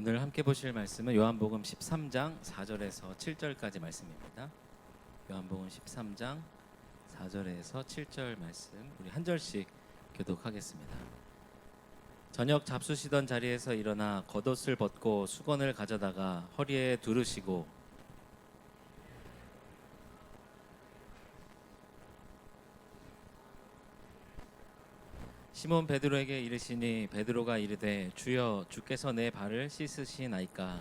오늘 함께 보실 말씀은 요한복음 13장 4절에서 7절까지 말씀입니다. 요한복음 13장 4절에서 7절 말씀 우리 한 절씩 교독하겠습니다. 저녁 잡수시던 자리에서 일어나 겉옷을 벗고 수건을 가져다가 허리에 두르시고 시몬 베드로에게 이르시니 베드로가 이르되 주여 주께서 내 발을 씻으시나이까?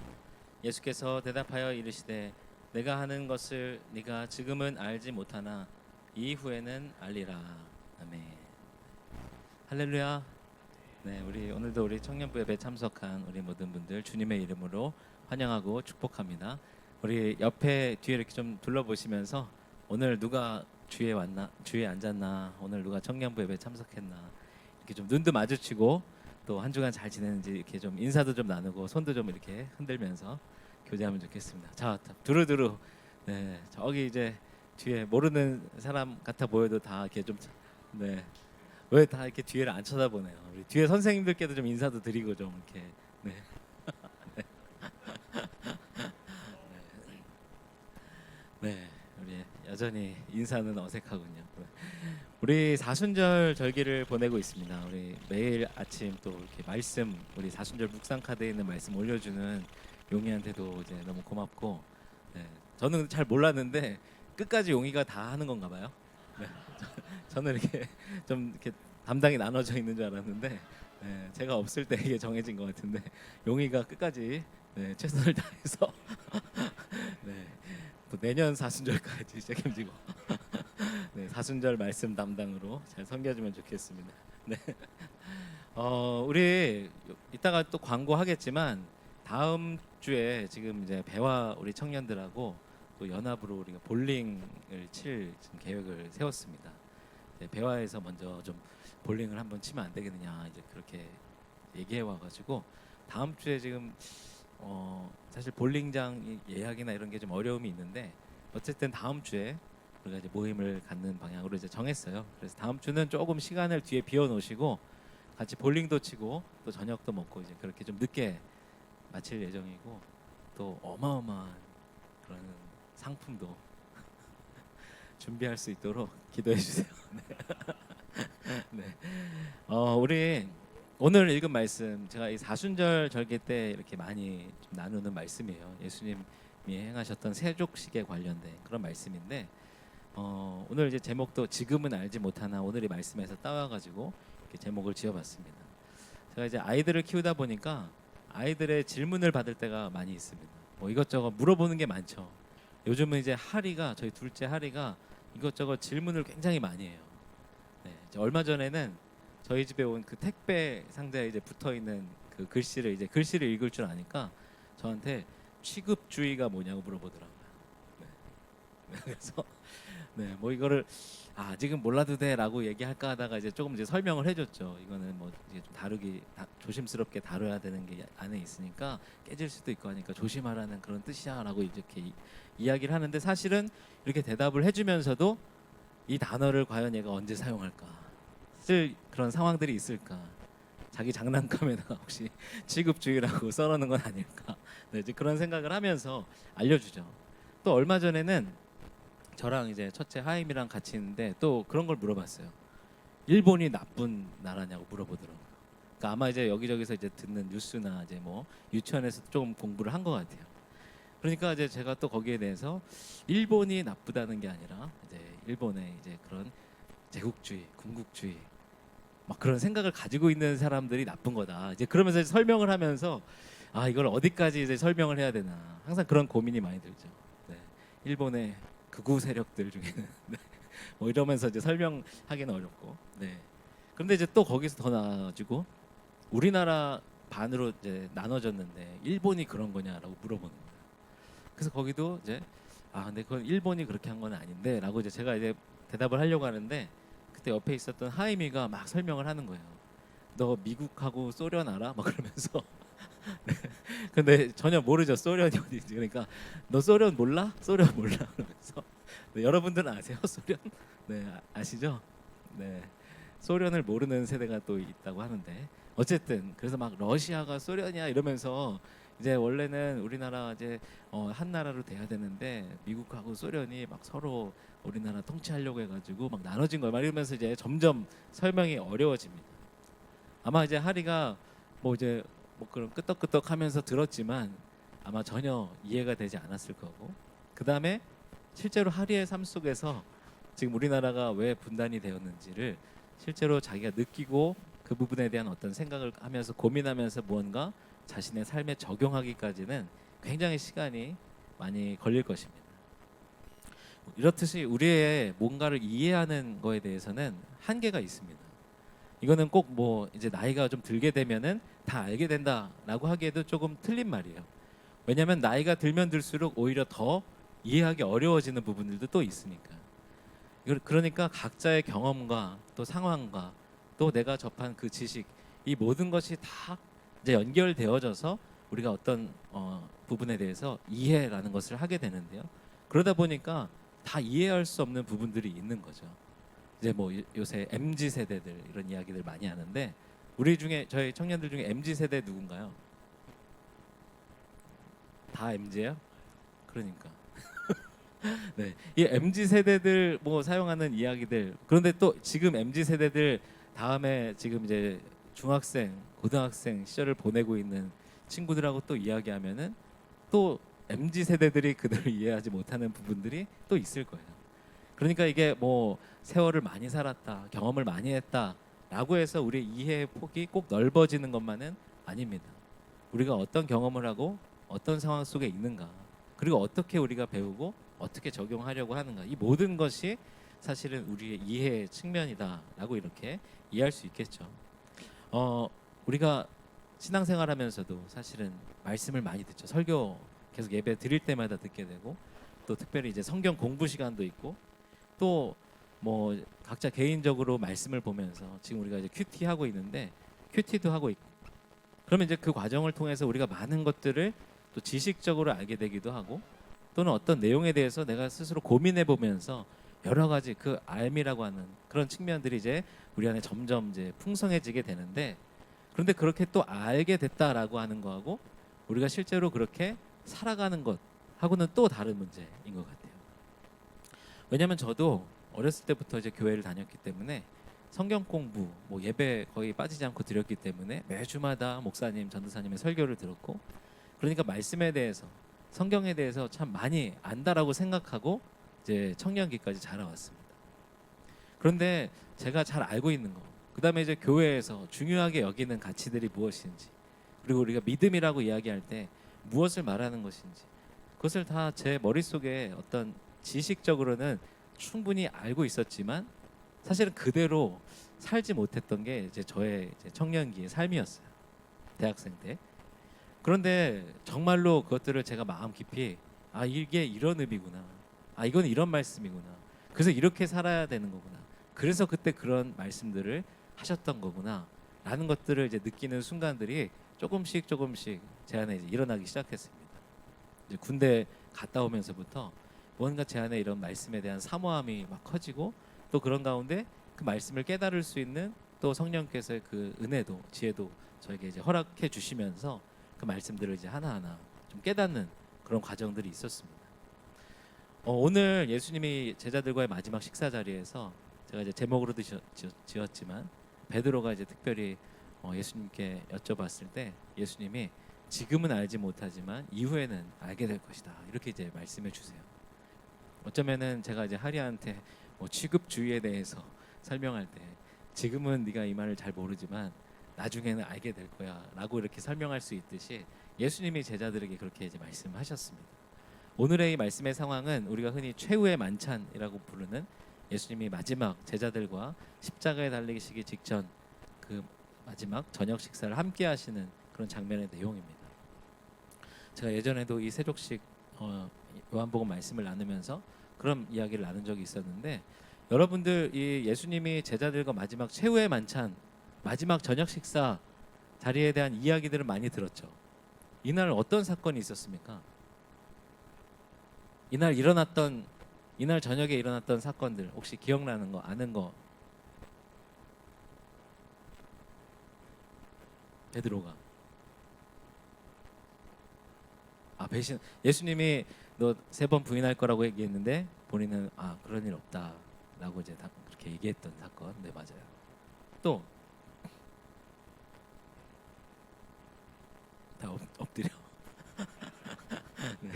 예수께서 대답하여 이르시되 내가 하는 것을 네가 지금은 알지 못하나 이후에는 알리라. 아멘. 할렐루야. 네 우리 오늘도 우리 청년부 예배 참석한 우리 모든 분들 주님의 이름으로 환영하고 축복합니다. 우리 옆에 뒤에 이렇게 좀 둘러보시면서 오늘 누가 주에 왔나 주에 앉았나 오늘 누가 청년부 예배 참석했나 이렇게 좀 눈도 마주치고 또 한 주간 잘 지내는지 이렇게 좀 인사도 좀 나누고 손도 좀 이렇게 흔들면서 교제하면 좋겠습니다. 자, 두루두루 네 저기 이제 뒤에 모르는 사람 같아 보여도 다 이렇게 좀 네. 왜 다 이렇게 뒤를 안 쳐다보네요. 우리 뒤에 선생님들께도 좀 인사도 드리고 좀 이렇게 네. 네. 네. 우리 여전히 인사는 어색하군요. 네. 우리 사순절 절기를 보내고 있습니다. 우리 매일 아침 또 이렇게 말씀 우리 사순절 묵상 카드에 있는 말씀 올려주는 용이한테도 이제 너무 고맙고 네, 저는 잘 몰랐는데 끝까지 용이가 다 하는 건가 봐요. 네, 저 는 이렇게 좀 이렇게 담당이 나눠져 있는 줄 알았는데 네, 제가 없을 때 이게 정해진 것 같은데 용이가 끝까지 네, 최선을 다해서 네, 또 내년 사순절까지 책임지고 네, 사순절 말씀 담당으로 잘 섬겨주면 좋겠습니다. 네. 어, 우리 이따가 또 광고 하겠지만 다음 주에 지금 이제 배와 우리 청년들하고 또 연합으로 우리가 볼링을 칠 지금 계획을 세웠습니다. 네, 배와에서 먼저 좀 볼링을 한번 치면 안 되겠느냐 이제 그렇게 얘기해 와가지고 다음 주에 지금 어, 사실 볼링장 예약이나 이런 게 좀 어려움이 있는데 어쨌든 다음 주에 우리가 이제 모임을 갖는 방향으로 이제 정했어요. 그래서 다음 주는 조금 시간을 뒤에 비워 놓으시고 같이 볼링도 치고 또 저녁도 먹고 이제 그렇게 좀 늦게 마칠 예정이고 또 어마어마한 그런 상품도 준비할 수 있도록 기도해 주세요. 네. 네. 어, 우리 오늘 읽은 말씀 제가 이 사순절 절기 때 이렇게 많이 좀 나누는 말씀이에요. 예수님이 행하셨던 세족식에 관련된 그런 말씀인데 어, 오늘 이제 제목도 지금은 알지 못하나 오늘의 말씀에서 따와가지고 이렇게 제목을 지어봤습니다. 제가 이제 아이들을 키우다 보니까 아이들의 질문을 받을 때가 많이 있습니다. 뭐 이것저것 물어보는 게 많죠. 요즘은 이제 하리가 저희 둘째 하리가 이것저것 질문을 굉장히 많이 해요. 네, 얼마 전에는 저희 집에 온 그 택배 상자에 이제 붙어 있는 그 글씨를 이제 글씨를 읽을 줄 아니까 저한테 취급주의가 뭐냐고 물어보더라고요. 네. 그래서 네, 뭐 이거를 아, 아직은 몰라도 돼라고 얘기할까 하다가 이제 조금 이제 설명을 해줬죠. 이거는 뭐 이제 좀 다루기 다, 조심스럽게 다뤄야 되는 게 안에 있으니까 깨질 수도 있고 하니까 조심하라는 그런 뜻이야라고 이렇게 이, 이야기를 하는데 사실은 이렇게 대답을 해주면서도 이 단어를 과연 얘가 언제 사용할까 쓸 그런 상황들이 있을까 자기 장난감에다가 혹시 취급주의라고 써놓는 건 아닐까 네, 이제 그런 생각을 하면서 알려주죠. 또 얼마 전에는 저랑 이제 첫째 하임이랑 같이 있는데 또 그런 걸 물어봤어요. 일본이 나쁜 나라냐고 물어보더라고요. 그러니까 아마 이제 여기저기서 이제 듣는 뉴스나 이제 뭐 유치원에서 조금 공부를 한 것 같아요. 그러니까 이제 제가 또 거기에 대해서 일본이 나쁘다는 게 아니라 이제 일본의 이제 그런 제국주의, 군국주의 막 그런 생각을 가지고 있는 사람들이 나쁜 거다. 이제 그러면서 이제 설명을 하면서 아 이걸 어디까지 이제 설명을 해야 되나 항상 그런 고민이 많이 들죠. 네. 일본의 극우 세력들 중에는 네. 뭐 이러면서 이제 설명하기는 어렵고 네. 그런데 이제 또 거기서 더 나아지고 우리나라 반으로 이제 나눠졌는데 일본이 그런 거냐라고 물어보는 거예요. 그래서 거기도 이제 아 근데 그건 일본이 그렇게 한 건 아닌데라고 이제 제가 이제 대답을 하려고 하는데 그때 옆에 있었던 하이미가 막 설명을 하는 거예요. 너 미국하고 소련 알아? 막 그러면서 네. 근데 전혀 모르죠 소련이 어디인지 그러니까 너 소련 몰라? 소련 몰라 그러면서 네, 여러분들은 아세요 소련? 네 아- 아시죠? 네 소련을 모르는 세대가 또 있다고 하는데 어쨌든 그래서 막 러시아가 소련이야 이러면서 이제 원래는 우리나라 이제 어, 한 나라로 돼야 되는데 미국하고 소련이 막 서로 우리나라 통치하려고 해가지고 막 나눠진 거예요. 막 이러면서 이제 점점 설명이 어려워집니다. 아마 이제 하리가 뭐 이제 뭐 그런 끄떡끄떡하면서 들었지만 아마 전혀 이해가 되지 않았을 거고 그 다음에 실제로 하리의 삶 속에서 지금 우리나라가 왜 분단이 되었는지를 실제로 자기가 느끼고 그 부분에 대한 어떤 생각을 하면서 고민하면서 무언가 자신의 삶에 적용하기까지는 굉장히 시간이 많이 걸릴 것입니다. 이렇듯이 우리의 뭔가를 이해하는 거에 대해서는 한계가 있습니다. 이거는 꼭 뭐 이제 나이가 좀 들게 되면은 다 알게 된다라고 하기에도 조금 틀린 말이에요. 왜냐하면 나이가 들면 들수록 오히려 더 이해하기 어려워지는 부분들도 또 있으니까. 그러니까 각자의 경험과 또 상황과 또 내가 접한 그 지식 이 모든 것이 다 이제 연결되어져서 우리가 어떤 어, 부분에 대해서 이해라는 것을 하게 되는데요. 그러다 보니까 다 이해할 수 없는 부분들이 있는 거죠. 이제 뭐 요- 요새 MZ 세대들 이런 이야기들 많이 하는데 우리 중에 저희 청년들 중에 MZ 세대 누군가요? 다 MZ예요? 그러니까. 네, 이 MZ 세대들 뭐 사용하는 이야기들 그런데 또 지금 MZ 세대들 다음에 지금 이제 중학생, 고등학생 시절을 보내고 있는 친구들하고 또 이야기하면은 또 MZ 세대들이 그들을 이해하지 못하는 부분들이 또 있을 거예요. 그러니까 이게 뭐 세월을 많이 살았다, 경험을 많이 했다라고 해서 우리의 이해의 폭이 꼭 넓어지는 것만은 아닙니다. 우리가 어떤 경험을 하고 어떤 상황 속에 있는가, 그리고 어떻게 우리가 배우고 어떻게 적용하려고 하는가, 이 모든 것이 사실은 우리의 이해의 측면이다라고 이렇게 이해할 수 있겠죠. 어, 우리가 신앙생활하면서도 사실은 말씀을 많이 듣죠. 설교 계속 예배 드릴 때마다 듣게 되고 또 특별히 이제 성경 공부 시간도 있고 또 뭐 각자 개인적으로 말씀을 보면서 지금 우리가 이제 큐티 하고 있는데 큐티도 하고 있고 그러면 이제 그 과정을 통해서 우리가 많은 것들을 또 지식적으로 알게 되기도 하고 또는 어떤 내용에 대해서 내가 스스로 고민해 보면서 여러 가지 그 알미라고 하는 그런 측면들이 이제 우리 안에 점점 이제 풍성해지게 되는데 그런데 그렇게 또 알게 됐다라고 하는 거하고 우리가 실제로 그렇게 살아가는 것 하고는 또 다른 문제인 것 같아요. 왜냐하면 저도 어렸을 때부터 이제 교회를 다녔기 때문에 성경 공부, 뭐 예배 거의 빠지지 않고 드렸기 때문에 매주마다 목사님, 전도사님의 설교를 들었고 그러니까 말씀에 대해서 성경에 대해서 참 많이 안다라고 생각하고 이제 청년기까지 자라왔습니다. 그런데 제가 잘 알고 있는 거, 그 다음에 이제 교회에서 중요하게 여기는 가치들이 무엇인지, 그리고 우리가 믿음이라고 이야기할 때 무엇을 말하는 것인지, 그것을 다 제 머릿속에 어떤 지식적으로는 충분히 알고 있었지만 사실은 그대로 살지 못했던 게 이제 저의 이제 청년기의 삶이었어요. 대학생 때. 그런데 정말로 그것들을 제가 마음 깊이 아 이게 이런 의미구나. 아 이건 이런 말씀이구나. 그래서 이렇게 살아야 되는 거구나. 그래서 그때 그런 말씀들을 하셨던 거구나. 라는 것들을 이제 느끼는 순간들이 조금씩 조금씩 제 안에 일어나기 시작했습니다. 군대 갔다 오면서부터 뭔가 제 안에 이런 말씀에 대한 사모함이 막 커지고 또 그런 가운데 그 말씀을 깨달을 수 있는 또 성령께서의 그 은혜도 지혜도 저에게 이제 허락해 주시면서 그 말씀들을 이제 하나하나 좀 깨닫는 그런 과정들이 있었습니다. 어, 오늘 예수님이 제자들과의 마지막 식사 자리에서 제가 이제 제목으로도 지었, 지었, 지만 베드로가 이제 특별히 어, 예수님께 여쭤봤을 때 예수님이 지금은 알지 못하지만 이후에는 알게 될 것이다 이렇게 이제 말씀해 주세요. 어쩌면은 제가 이제 하리한테 뭐 취급주의에 대해서 설명할 때 지금은 네가 이 말을 잘 모르지만 나중에는 알게 될 거야라고 이렇게 설명할 수 있듯이 예수님이 제자들에게 그렇게 이제 말씀하셨습니다. 오늘의 이 말씀의 상황은 우리가 흔히 최후의 만찬이라고 부르는 예수님이 마지막 제자들과 십자가에 달리시기 직전 그 마지막 저녁 식사를 함께 하시는 그런 장면의 내용입니다. 제가 예전에도 이 세족식 어, 요한복음 말씀을 나누면서 그런 이야기를 나눈 적이 있었는데 여러분들 이 예수님이 제자들과 마지막 최후의 만찬 마지막 저녁 식사 자리에 대한 이야기들을 많이 들었죠. 이날 어떤 사건이 있었습니까? 이날 일어났던 이날 저녁에 일어났던 사건들 혹시 기억나는 거 아는 거 베드로가 아 배신 예수님이 너 세 번 부인할 거라고 얘기했는데 본인은 아 그런 일 없다라고 이제 다 그렇게 얘기했던 사건. 네 맞아요. 또 다 엎드려. 네,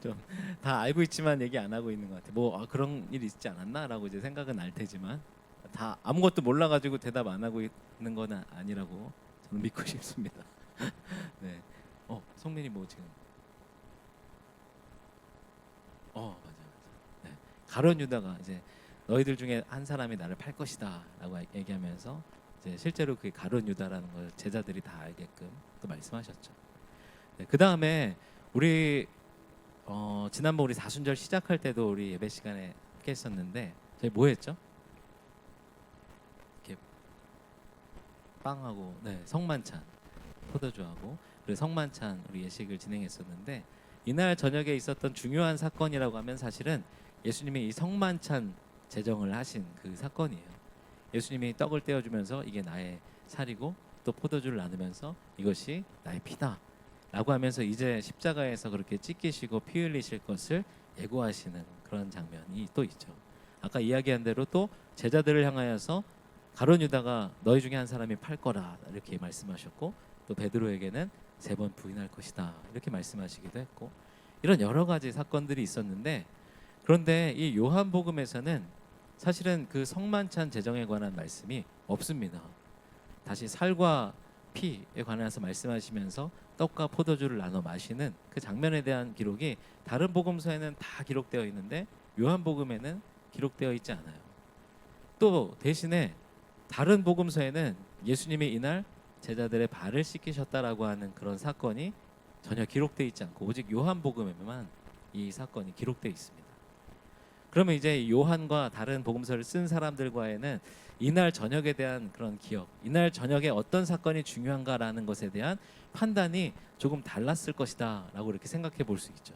좀다 알고 있지만 얘기 안 하고 있는 것 같아 뭐 아, 그런 일 있지 않았나라고 이제 생각은 알 테지만 다 아무것도 몰라가지고 대답 안 하고 있는 건 아- 아니라고 저는 믿고 싶습니다. 네. 어, 성민이 뭐 지금 어, 맞아. 맞아. 네. 가론 유다가 이제 너희들 중에 한 사람이 나를 팔 것이다라고 얘기하면서 이제 실제로 그 가론 유다라는 걸 제자들이 다 알게끔 또 말씀하셨죠. 네, 그 다음에 우리 어, 지난번 우리 사순절 시작할 때도 우리 예배 시간에 했었는데 저희 뭐 했죠? 이렇게 빵하고 네, 성만찬 포도주하고 그리고 성만찬 우리 예식을 진행했었는데 이날 저녁에 있었던 중요한 사건이라고 하면 사실은 예수님이 이 성만찬 제정을 하신 그 사건이에요. 예수님이 떡을 떼어주면서 이게 나의 살이고 또 포도주를 나누면서 이것이 나의 피다. 라고 하면서 이제 십자가에서 그렇게 찢기시고 피 흘리실 것을 예고하시는 그런 장면이 또 있죠. 아까 이야기한 대로 또 제자들을 향하여서 가론 유다가 너희 중에 한 사람이 팔 거라 이렇게 말씀하셨고 또 베드로에게는 세 번 부인할 것이다 이렇게 말씀하시기도 했고 이런 여러 가지 사건들이 있었는데 그런데 이 요한복음에서는 사실은 그 성만찬 제정에 관한 말씀이 없습니다. 다시 살과 피에 관해서 말씀하시면서 떡과 포도주를 나눠 마시는 그 장면에 대한 기록이 다른 복음서에는 다 기록되어 있는데 요한복음에는 기록되어 있지 않아요. 또 대신에 다른 복음서에는 예수님이 이날 제자들의 발을 씻기셨다라고 하는 그런 사건이 전혀 기록되어 있지 않고 오직 요한복음에만 이 사건이 기록되어 있습니다. 그러면 이제 요한과 다른 복음서를 쓴 사람들과에는 이날 저녁에 대한 그런 기억, 이날 저녁에 어떤 사건이 중요한가라는 것에 대한 판단이 조금 달랐을 것이다라고 이렇게 생각해 볼 수 있죠.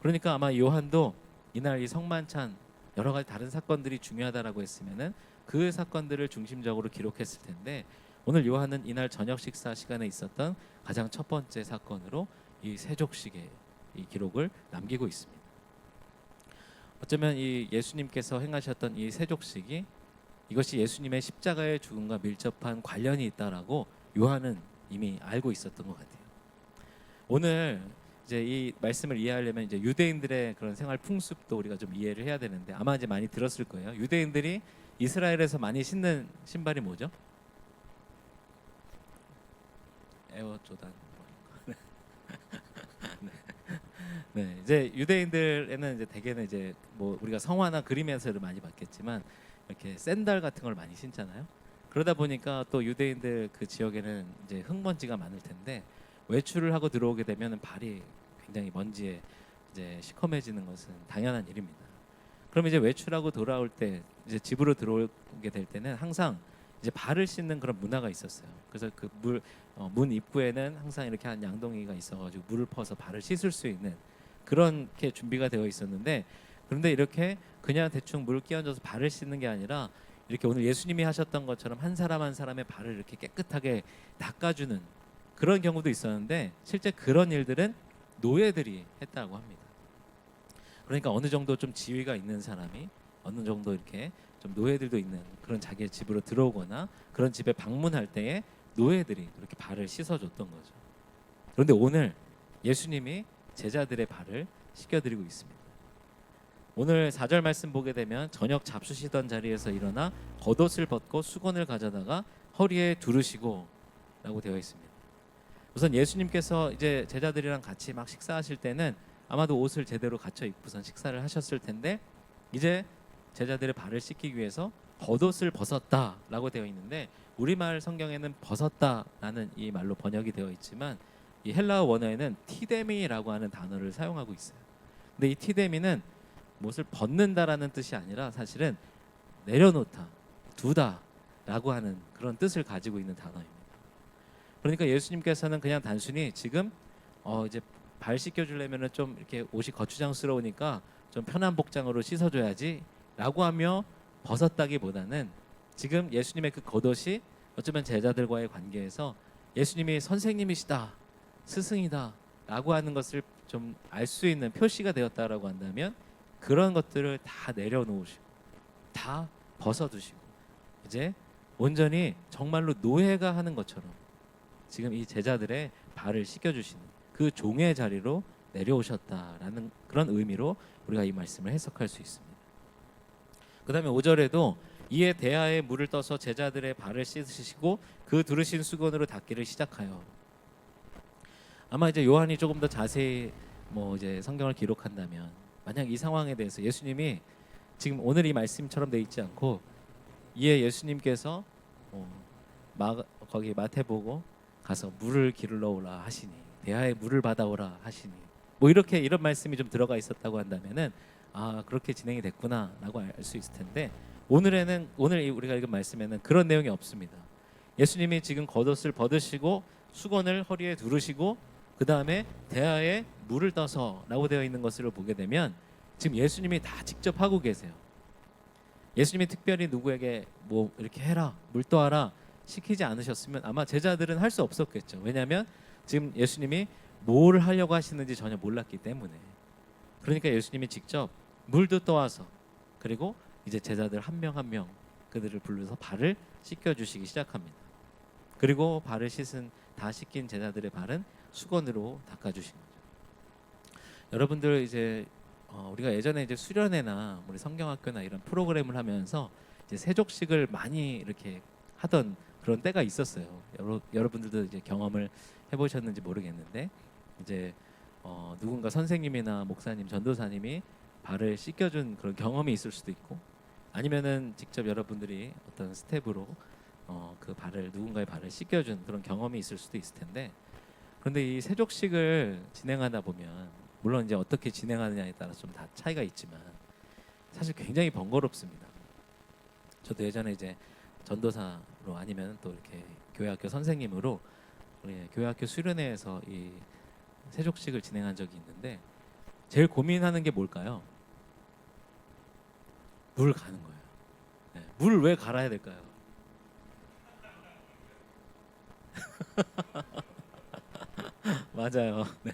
그러니까 아마 요한도 이날 이 성만찬 여러 가지 다른 사건들이 중요하다라고 했으면은 그 사건들을 중심적으로 기록했을 텐데 오늘 요한은 이날 저녁 식사 시간에 있었던 가장 첫 번째 사건으로 이 세족식의 이 기록을 남기고 있습니다. 어쩌면 이 예수님께서 행하셨던 이 세족식이 이것이 예수님의 십자가의 죽음과 밀접한 관련이 있다라고 요한은 이미 알고 있었던 것 같아요. 오늘 이제 이 말씀을 이해하려면 이제 유대인들의 그런 생활 풍습도 우리가 좀 이해를 해야 되는데 아마 이제 많이 들었을 거예요. 유대인들이 이스라엘에서 많이 신는 신발이 뭐죠? 에어 조단. 네. 네, 이제 유대인들에는 이제 대개는 이제 뭐 우리가 성화나 그림에서를 많이 봤겠지만 이렇게 샌들 같은 걸 많이 신잖아요. 그러다 보니까 또 유대인들 그 지역에는 이제 흙먼지가 많을 텐데 외출을 하고 들어오게 되면 발이 굉장히 먼지에 이제 시커매지는 것은 당연한 일입니다. 그럼 이제 외출하고 돌아올 때 이제 집으로 들어오게 될 때는 항상 이제 발을 씻는 그런 문화가 있었어요. 그래서 그 물 문 입구에는 항상 이렇게 한 양동이가 있어가지고 물을 퍼서 발을 씻을 수 있는 그렇게 준비가 되어 있었는데 그런데 이렇게 그냥 대충 물 끼얹어서 발을 씻는 게 아니라 이렇게 오늘 예수님이 하셨던 것처럼 한 사람 한 사람의 발을 이렇게 깨끗하게 닦아주는 그런 경우도 있었는데 실제 그런 일들은 노예들이 했다고 합니다. 그러니까 어느 정도 좀 지위가 있는 사람이 어느 정도 이렇게 좀 노예들도 있는 그런 자기의 집으로 들어오거나 그런 집에 방문할 때에 노예들이 이렇게 발을 씻어줬던 거죠. 그런데 오늘 예수님이 제자들의 발을 씻겨드리고 있습니다. 오늘 4절 말씀 보게 되면 저녁 잡수시던 자리에서 일어나 겉옷을 벗고 수건을 가져다가 허리에 두르시고 라고 되어 있습니다. 우선 예수님께서 이제 제자들이랑 같이 막 식사하실 때는 아마도 옷을 제대로 갖춰 입고선 식사를 하셨을 텐데 이제 제자들의 발을 씻기기 위해서 겉옷을 벗었다라고 되어 있는데 우리말 성경에는 벗었다라는 이 말로 번역이 되어 있지만 이 헬라어 원어에는 티데미라고 하는 단어를 사용하고 있어요. 근데 이 티데미는 못을 벗는다라는 뜻이 아니라 사실은 내려놓다, 두다라고 하는 그런 뜻을 가지고 있는 단어입니다. 그러니까 예수님께서는 그냥 단순히 지금 어 이제 발 씻겨 주려면은 좀 이렇게 옷이 거추장스러우니까 좀 편한 복장으로 씻어 줘야지라고 하며 벗었다기보다는 지금 예수님의 그 겉옷이 어쩌면 제자들과의 관계에서 예수님이 선생님이시다, 스승이다, 라고 하는 것을 좀 알 수 있는 표시가 되었다라고 한다면 그런 것들을 다 내려놓으시고 다 벗어두시고 이제 온전히 정말로 노예가 하는 것처럼 지금 이 제자들의 발을 씻겨주시는 그 종의 자리로 내려오셨다라는 그런 의미로 우리가 이 말씀을 해석할 수 있습니다. 그다음에 5절에도 이에 대하에 물을 떠서 제자들의 발을 씻으시고 그 두르신 수건으로 닦기를 시작하여. 아마 이제 요한이 조금 더 자세히 뭐 이제 성경을 기록한다면 만약 이 상황에 대해서 예수님이 지금 오늘 이 말씀처럼 돼 있지 않고 이에 예수님께서 어, 마, 거기 마태보고 가서 물을 기르러 오라 하시니 대하에 물을 받아오라 하시니 뭐 이렇게 이런 말씀이 좀 들어가 있었다고 한다면은 아 그렇게 진행이 됐구나라고 알 수 있을 텐데 오늘에는 오늘 이 우리가 읽은 말씀에는 그런 내용이 없습니다. 예수님이 지금 겉옷을 벗으시고 수건을 허리에 두르시고 그 다음에 대하에 물을 떠서라고 되어 있는 것을 보게 되면 지금 예수님이 다 직접 하고 계세요. 예수님이 특별히 누구에게 뭐 이렇게 해라 물 떠하라 시키지 않으셨으면 아마 제자들은 할 수 없었겠죠. 왜냐하면 지금 예수님이 뭘 하려고 하시는지 전혀 몰랐기 때문에 그러니까 예수님이 직접 물도 떠와서 그리고 이제 제자들 한 명 한 명 그들을 불러서 발을 씻겨 주시기 시작합니다. 그리고 발을 씻은 다 씻긴 제자들의 발은 수건으로 닦아 주신 거죠. 여러분들 이제 어, 우리가 예전에 이제 수련회나 우리 성경학교나 이런 프로그램을 하면서 이제 세족식을 많이 이렇게 하던 그런 때가 있었어요. 여러, 여러분들도 이제 경험을 해보셨는지 모르겠는데 이제 어, 누군가 선생님이나 목사님, 전도사님이 발을 씻겨준 그런 경험이 있을 수도 있고 아니면은 직접 여러분들이 어떤 스텝으로 어, 그 발을 누군가의 발을 씻겨준 그런 경험이 있을 수도 있을 텐데 그런데 이 세족식을 진행하다 보면 물론 이제 어떻게 진행하느냐에 따라 좀다 차이가 있지만 사실 굉장히 번거롭습니다. 저도 예전에 이제 전도사로 아니면 또 이렇게 교회학교 선생님으로 우리 교회학교 수련회에서 이 세족식을 진행한 적이 있는데 제일 고민하는 게 뭘까요? 물 가는 거예요. 네, 물을 왜 갈아야 될까요? 맞아요. 네.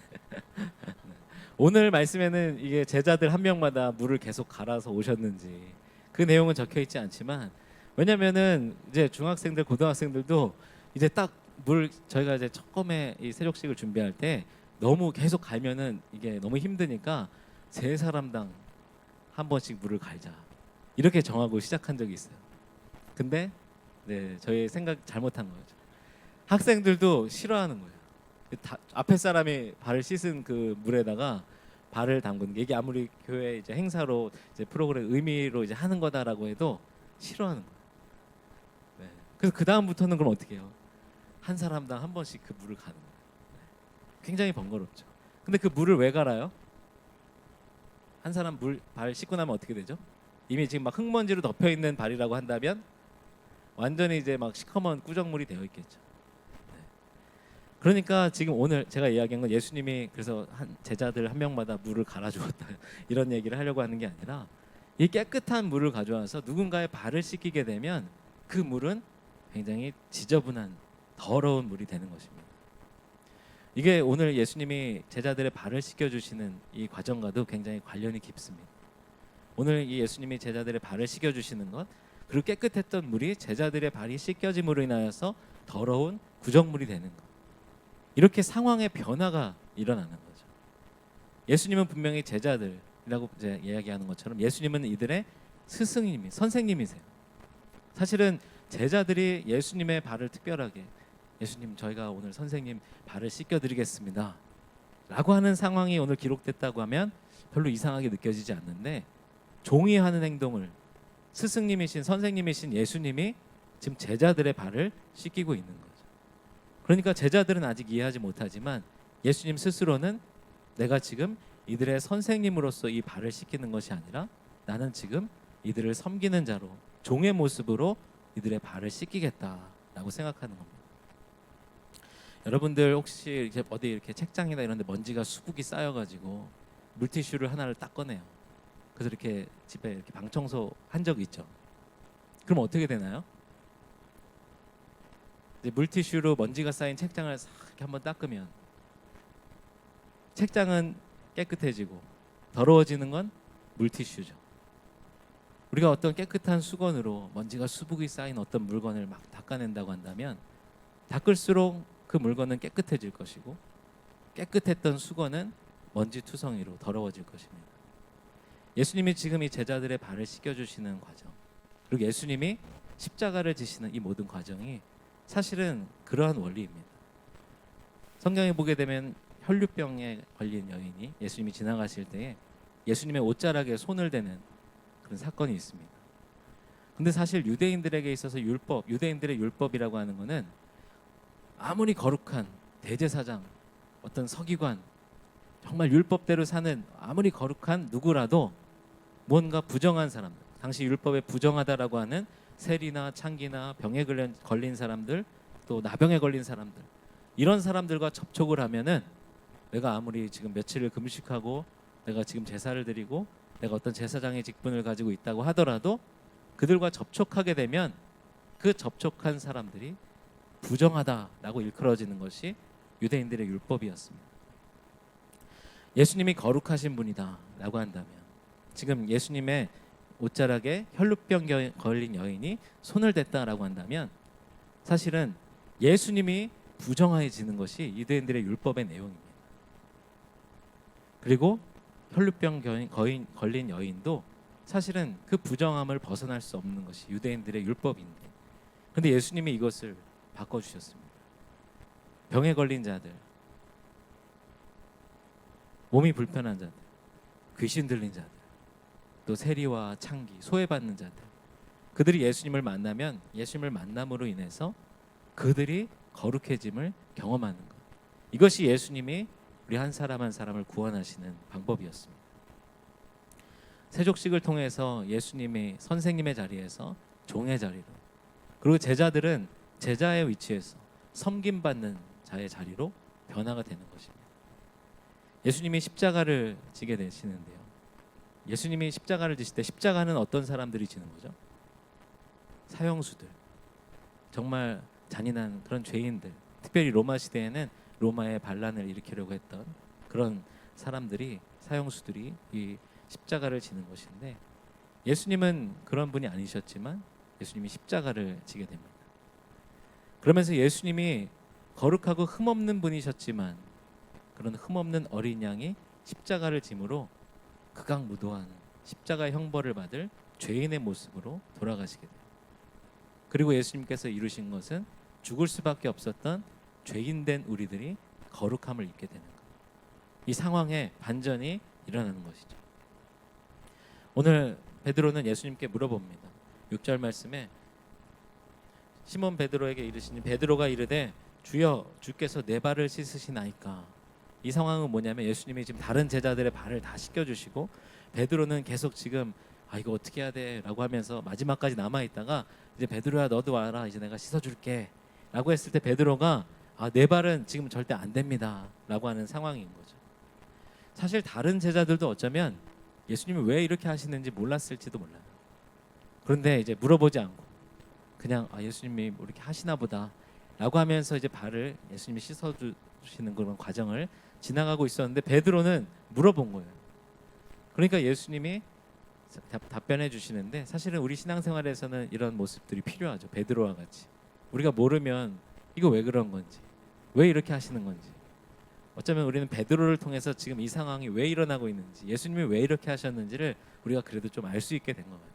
오늘 말씀에는 이게 제자들 한 명마다 물을 계속 갈아서 오셨는지 그 내용은 적혀 있지 않지만 왜냐면은 이제 중학생들 고등학생들도 이제 딱 물 저희가 이제 처음에 이 세족식을 준비할 때 너무 계속 갈면은 이게 너무 힘드니까 세 사람당 한 번씩 물을 갈자 이렇게 정하고 시작한 적이 있어요. 근데 네 저희 생각 잘못한 거죠. 학생들도 싫어하는 거예요. 다, 앞에 사람이 발을 씻은 그 물에다가 발을 담그는 게 이게 아무리 교회 이제 행사로 이제 프로그램 의미로 이제 하는 거다라고 해도 싫어하는 거예요. 네. 그래서 그 다음부터는 그럼 어떻게 해요? 한 사람당 한 번씩 그 물을 가는 거예요. 네. 굉장히 번거롭죠. 근데 그 물을 왜 갈아요? 한 사람 물 발 씻고 나면 어떻게 되죠? 이미 지금 막 흙먼지로 덮여 있는 발이라고 한다면 완전히 이제 막 시커먼 꾸정물이 되어 있겠죠. 그러니까 지금 오늘 제가 이야기한 건 예수님이 그래서 한 제자들 한 명마다 물을 갈아 주었다 이런 얘기를 하려고 하는 게 아니라 이 깨끗한 물을 가져와서 누군가의 발을 씻기게 되면 그 물은 굉장히 지저분한 더러운 물이 되는 것입니다. 이게 오늘 예수님이 제자들의 발을 씻겨 주시는 이 과정과도 굉장히 관련이 깊습니다. 오늘 이 예수님이 제자들의 발을 씻겨 주시는 것 그리고 깨끗했던 물이 제자들의 발이 씻겨짐으로 인하여서 더러운 구정물이 되는 것. 이렇게 상황의 변화가 일어나는 거죠. 예수님은 분명히 제자들이라고 이제 이야기하는 것처럼 예수님은 이들의 스승님이 선생님이세요. 사실은 제자들이 예수님의 발을 특별하게 예수님 저희가 오늘 선생님 발을 씻겨 드리겠습니다. 라고 하는 상황이 오늘 기록됐다고 하면 별로 이상하게 느껴지지 않는데 종이 하는 행동을 스승님이신 선생님이신 예수님이 지금 제자들의 발을 씻기고 있는 거죠. 그러니까 제자들은 아직 이해하지 못하지만 예수님 스스로는 내가 지금 이들의 선생님으로서 이 발을 씻기는 것이 아니라 나는 지금 이들을 섬기는 자로 종의 모습으로 이들의 발을 씻기겠다라고 생각하는 겁니다. 여러분들 혹시 이렇게 어디 이렇게 책장이나 이런 데 먼지가 수북이 쌓여 가지고 물티슈를 하나를 딱 꺼내요. 그래서 이렇게 집에 이렇게 방 청소 한 적이 있죠. 그럼 어떻게 되나요? 물티슈로 먼지가 쌓인 책장을 싹 한번 닦으면 책장은 깨끗해지고 더러워지는 건 물티슈죠. 우리가 어떤 깨끗한 수건으로 먼지가 수북이 쌓인 어떤 물건을 막 닦아낸다고 한다면 닦을수록 그 물건은 깨끗해질 것이고 깨끗했던 수건은 먼지 투성이로 더러워질 것입니다. 예수님이 지금 이 제자들의 발을 씻겨 주시는 과정 그리고 예수님이 십자가를 지시는 이 모든 과정이 사실은 그러한 원리입니다. 성경에 보게 되면 혈류병에 걸린 여인이 예수님이 지나가실 때에 예수님의 옷자락에 손을 대는 그런 사건이 있습니다. 근데 사실 유대인들에게 있어서 율법, 유대인들의 율법이라고 하는 것은 아무리 거룩한 대제사장, 어떤 서기관, 정말 율법대로 사는 아무리 거룩한 누구라도 뭔가 부정한 사람들, 당시 율법에 부정하다라고 하는 세리나 창기나 병에 걸린- 사람들, 또 나병에 걸린 사람들 이런 사람들과 접촉을 하면은 내가 아무리 지금 며칠을 금식하고 내가 지금 제사를 드리고 내가 어떤 제사장의 직분을 가지고 있다고 하더라도 그들과 접촉하게 되면 그 접촉한 사람들이 부정하다라고 일컬어지는 것이 유대인들의 율법이었습니다. 예수님이 거룩하신 분이다라고 한다면 지금 예수님의 옷자락에 혈루병 겨- 걸린 여인이 손을 댔다라고 한다면 사실은 예수님이 부정해지는 것이 유대인들의 율법의 내용입니다. 그리고 혈루병 겨- 거인, 걸린 여인도 사실은 그 부정함을 벗어날 수 없는 것이 유대인들의 율법인데 근데 예수님이 이것을 바꿔주셨습니다. 병에 걸린 자들, 몸이 불편한 자들, 귀신 들린 자들, 또 세리와 창기, 소외받는 자들, 그들이 예수님을 만나면 예수님을 만남으로 인해서 그들이 거룩해짐을 경험하는 것. 이것이 예수님이 우리 한 사람 한 사람을 구원하시는 방법이었습니다. 세족식을 통해서 예수님이 선생님의 자리에서 종의 자리로 그리고 제자들은 제자의 위치에서 섬김 받는 자의 자리로 변화가 되는 것입니다. 예수님이 십자가를 지게 되시는데요. 예수님이 십자가를 지실 때 십자가는 어떤 사람들이 지는 거죠? 사형수들. 정말 잔인한 그런 죄인들. 특별히 로마 시대에는 로마의 반란을 일으키려고 했던 그런 사람들이 사형수들이 이 십자가를 지는 것인데 예수님은 그런 분이 아니셨지만 예수님이 십자가를 지게 됩니다. 그러면서 예수님이 거룩하고 흠없는 분이셨지만 그런 흠없는 어린 양이 십자가를 짐으로 극악무도한 십자가의 형벌을 받을 죄인의 모습으로 돌아가시게 돼요. 그리고 예수님께서 이루신 것은 죽을 수밖에 없었던 죄인된 우리들이 거룩함을 입게 되는 것. 이 상황에 반전이 일어나는 것이죠. 오늘 베드로는 예수님께 물어봅니다. 6절 말씀에 시몬 베드로에게 이르시니 베드로가 이르되 주여 주께서 내 발을 씻으시나이까 이 상황은 뭐냐면 예수님이 지금 다른 제자들의 발을 다 씻겨 주시고 베드로는 계속 지금 아 이거 어떻게 해야 돼라고 하면서 마지막까지 남아 있다가 이제 베드로야 너도 와라. 이제 내가 씻어 줄게라고 했을 때 베드로가 아 내 발은 지금 절대 안 됩니다라고 하는 상황인 거죠. 사실 다른 제자들도 어쩌면 예수님이 왜 이렇게 하시는지 몰랐을지도 몰라요. 그런데 이제 물어보지 않고 그냥 아 예수님이 뭐 이렇게 하시나 보다라고 하면서 이제 발을 예수님이 씻어 주시는 그런 과정을 지나가고 있었는데 베드로는 물어본 거예요. 그러니까 예수님이 답, 답변해 주시는데 사실은 우리 신앙생활에서는 이런 모습들이 필요하죠. 베드로와 같이 우리가 모르면 이거 왜 그런 건지 왜 이렇게 하시는 건지 어쩌면 우리는 베드로를 통해서 지금 이 상황이 왜 일어나고 있는지 예수님이 왜 이렇게 하셨는지를 우리가 그래도 좀 알 수 있게 된 것 같아요.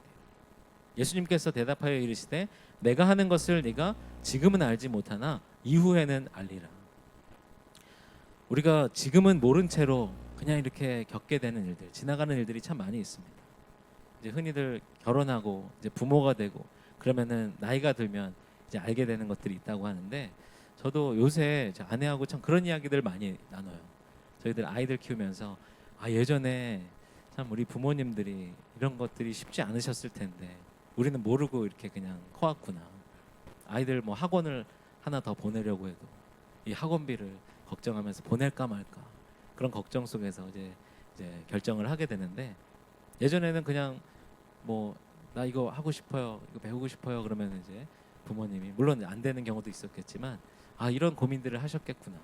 예수님께서 대답하여 이르시되 내가 하는 것을 네가 지금은 알지 못하나 이후에는 알리라. 우리가 지금은 모른 채로 그냥 이렇게 겪게 되는 일들, 지나가는 일들이 참 많이 있습니다. 이제 흔히들 결혼하고 이제 부모가 되고 그러면은 나이가 들면 이제 알게 되는 것들이 있다고 하는데 저도 요새 제 아내하고 참 그런 이야기들 많이 나눠요. 저희들 아이들 키우면서 아 예전에 참 우리 부모님들이 이런 것들이 쉽지 않으셨을 텐데 우리는 모르고 이렇게 그냥 커왔구나. 아이들 뭐 학원을 하나 더 보내려고 해도 이 학원비를 걱정하면서 보낼까 말까 그런 걱정 속에서 이제 이제 결정을 하게 되는데 예전에는 그냥 뭐 나 이거 하고 싶어요, 이거 배우고 싶어요 그러면 이제 부모님이 물론 안 되는 경우도 있었겠지만 아 이런 고민들을 하셨겠구나.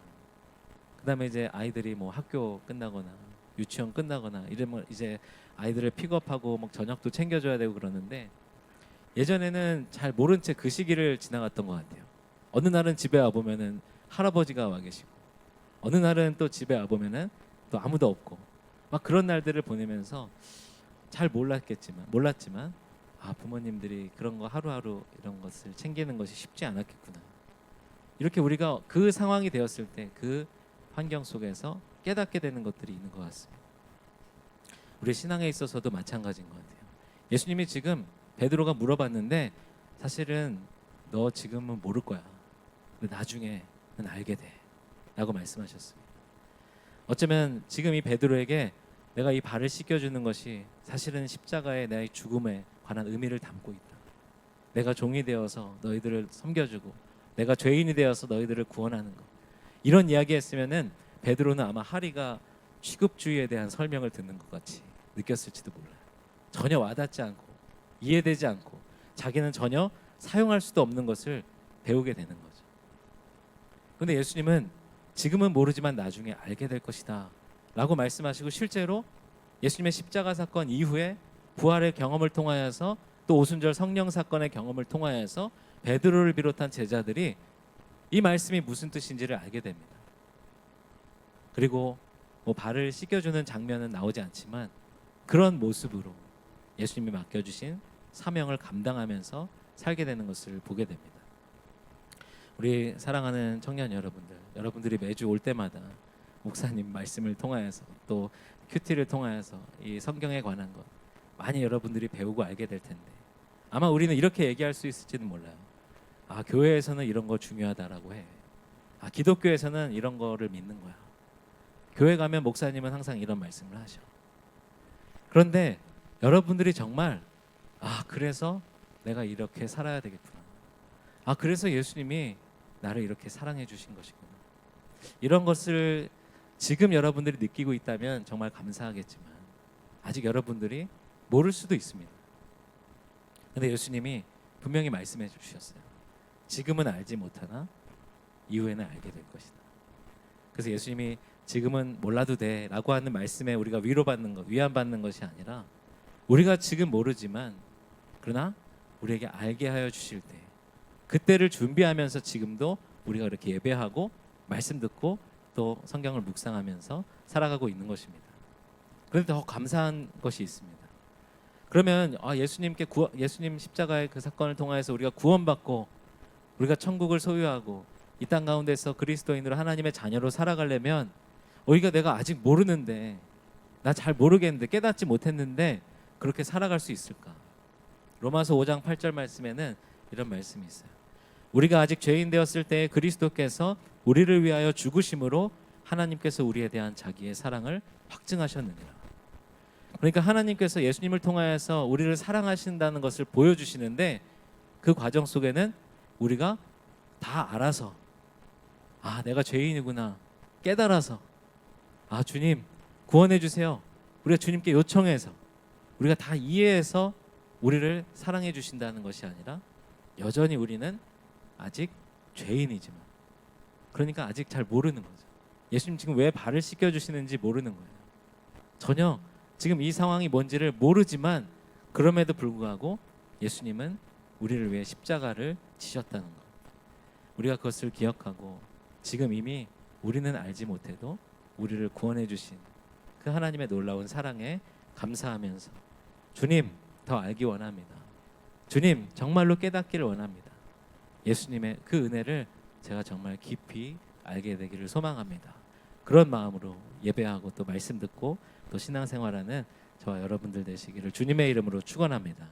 그다음에 이제 아이들이 뭐 학교 끝나거나 유치원 끝나거나 이러면 이제 아이들을 픽업하고 막 저녁도 챙겨줘야 되고 그러는데 예전에는 잘 모른 채 그 시기를 지나갔던 것 같아요. 어느 날은 집에 와 보면은 할아버지가 와 계시고 어느 날은 또 집에 와 보면은 또 아무도 없고 막 그런 날들을 보내면서 잘 몰랐겠지만 몰랐지만 아 부모님들이 그런 거 하루하루 이런 것을 챙기는 것이 쉽지 않았겠구나. 이렇게 우리가 그 상황이 되었을 때 그 환경 속에서 깨닫게 되는 것들이 있는 것 같습니다. 우리 신앙에 있어서도 마찬가지인 것 같아요. 예수님이 지금 베드로가 물어봤는데 사실은 너 지금은 모를 거야. 근데 나중에 는 알게 돼. 라고 말씀하셨습니다. 어쩌면 지금 이 베드로에게 내가 이 발을 씻겨주는 것이 사실은 십자가의 나의 죽음에 관한 의미를 담고 있다. 내가 종이 되어서 너희들을 섬겨주고 내가 죄인이 되어서 너희들을 구원하는 것. 이런 이야기 했으면은 베드로는 아마 하리가 취급주의에 대한 설명을 듣는 것 같이 느꼈을지도 몰라요. 전혀 와닿지 않고 이해되지 않고 자기는 전혀 사용할 수도 없는 것을 배우게 되는 거죠. 근데 예수님은 지금은 모르지만 나중에 알게 될 것이다. 라고 말씀하시고 실제로 예수님의 십자가 사건 이후에 부활의 경험을 통하여서 또 오순절 성령 사건의 경험을 통하여서 베드로를 비롯한 제자들이 이 말씀이 무슨 뜻인지를 알게 됩니다. 그리고 뭐 발을 씻겨주는 장면은 나오지 않지만 그런 모습으로 예수님이 맡겨주신 사명을 감당하면서 살게 되는 것을 보게 됩니다. 우리 사랑하는 청년 여러분들, 여러분들이 매주 올 때마다 목사님 말씀을 통하여서 또 큐티를 통하여서 이 성경에 관한 것 많이 여러분들이 배우고 알게 될 텐데 아마 우리는 이렇게 얘기할 수 있을지는 몰라요. 아 교회에서는 이런 거 중요하다라고 해. 아 기독교에서는 이런 거를 믿는 거야. 교회 가면 목사님은 항상 이런 말씀을 하셔. 그런데 여러분들이 정말 아 그래서 내가 이렇게 살아야 되겠구나. 아 그래서 예수님이 나를 이렇게 사랑해 주신 것이구나. 이런 것을 지금 여러분들이 느끼고 있다면 정말 감사하겠지만 아직 여러분들이 모를 수도 있습니다. 근데 예수님이 분명히 말씀해 주셨어요. 지금은 알지 못하나 이후에는 알게 될 것이다. 그래서 예수님이 지금은 몰라도 돼라고 하는 말씀에 우리가 위로받는 것, 위안받는 것이 아니라 우리가 지금 모르지만 그러나 우리에게 알게 하여 주실 때 그때를 준비하면서 지금도 우리가 이렇게 예배하고 말씀 듣고 또 성경을 묵상하면서 살아가고 있는 것입니다. 그런데 더 감사한 것이 있습니다. 그러면 아, 예수님께 구, 예수님 십자가의 그 사건을 통하여서 우리가 구원받고 우리가 천국을 소유하고 이 땅 가운데서 그리스도인으로 하나님의 자녀로 살아가려면 우리가 내가 아직 모르는데 나 잘 모르겠는데 깨닫지 못했는데 그렇게 살아갈 수 있을까? 로마서 5장 8절 말씀에는 이런 말씀이 있어요. 우리가 아직 죄인 되었을 때 그리스도께서 우리를 위하여 죽으심으로 하나님께서 우리에 대한 자기의 사랑을 확증하셨느니라. 그러니까 하나님께서 예수님을 통하여서 우리를 사랑하신다는 것을 보여주시는데 그 과정 속에는 우리가 다 알아서 아 내가 죄인이구나 깨달아서 아 주님 구원해 주세요. 우리가 주님께 요청해서 우리가 다 이해해서 우리를 사랑해 주신다는 것이 아니라 여전히 우리는 아직 죄인이지만 그러니까 아직 잘 모르는 거죠. 예수님 지금 왜 발을 씻겨 주시는지 모르는 거예요. 전혀 지금 이 상황이 뭔지를 모르지만 그럼에도 불구하고 예수님은 우리를 위해 십자가를 지셨다는 것. 우리가 그것을 기억하고 지금 이미 우리는 알지 못해도 우리를 구원해 주신 그 하나님의 놀라운 사랑에 감사하면서 주님 더 알기 원합니다. 주님 정말로 깨닫기를 원합니다. 예수님의 그 은혜를 제가 정말 깊이 알게 되기를 소망합니다. 그런 마음으로 예배하고 또 말씀 듣고 또 신앙생활하는 저와 여러분들 되시기를 주님의 이름으로 축원합니다.